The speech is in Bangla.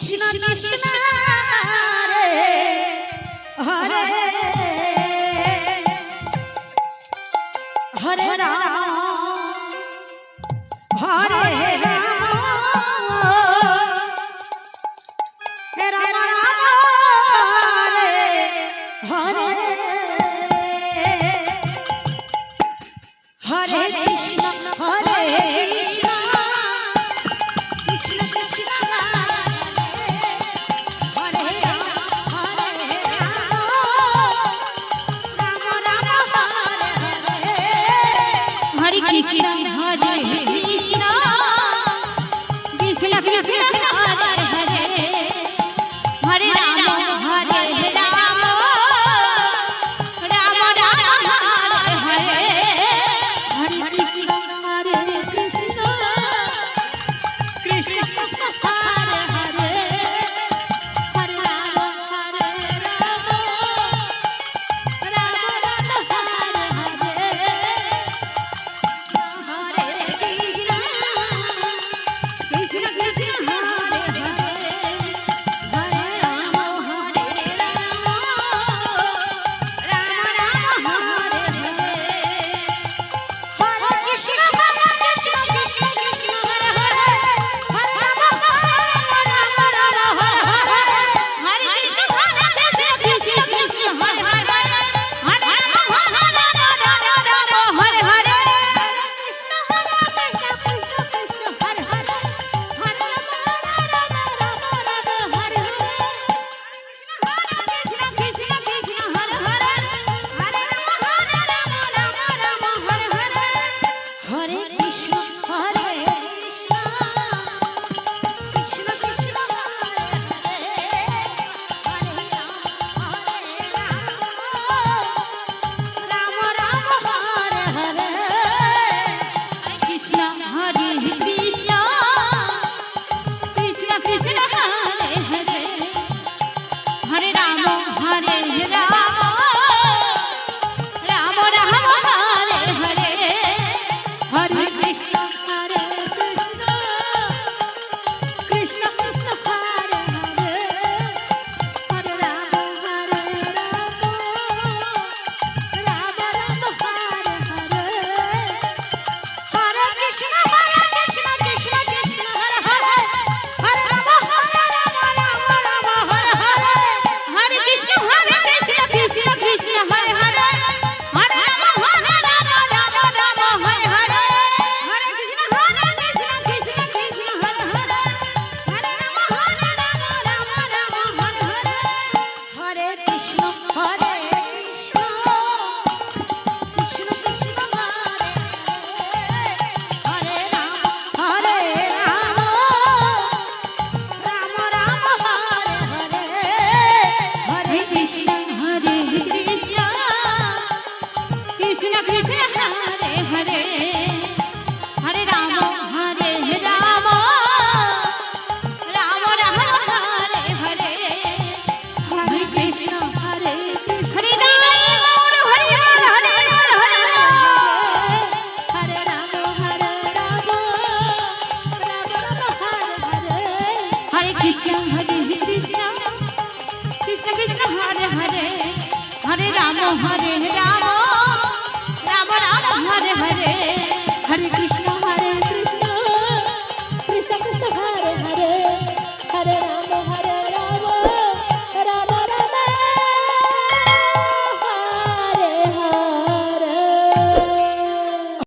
কৃষ্ণ কৃষ্ণ রে হরে হরে রাম হরে হরে কৃষ্ণ। হরে কৃষ্ণ। ভজ কৃষ্ণ। কৃষ্ণ কৃষ্ণ বাড়ি। রাম হরে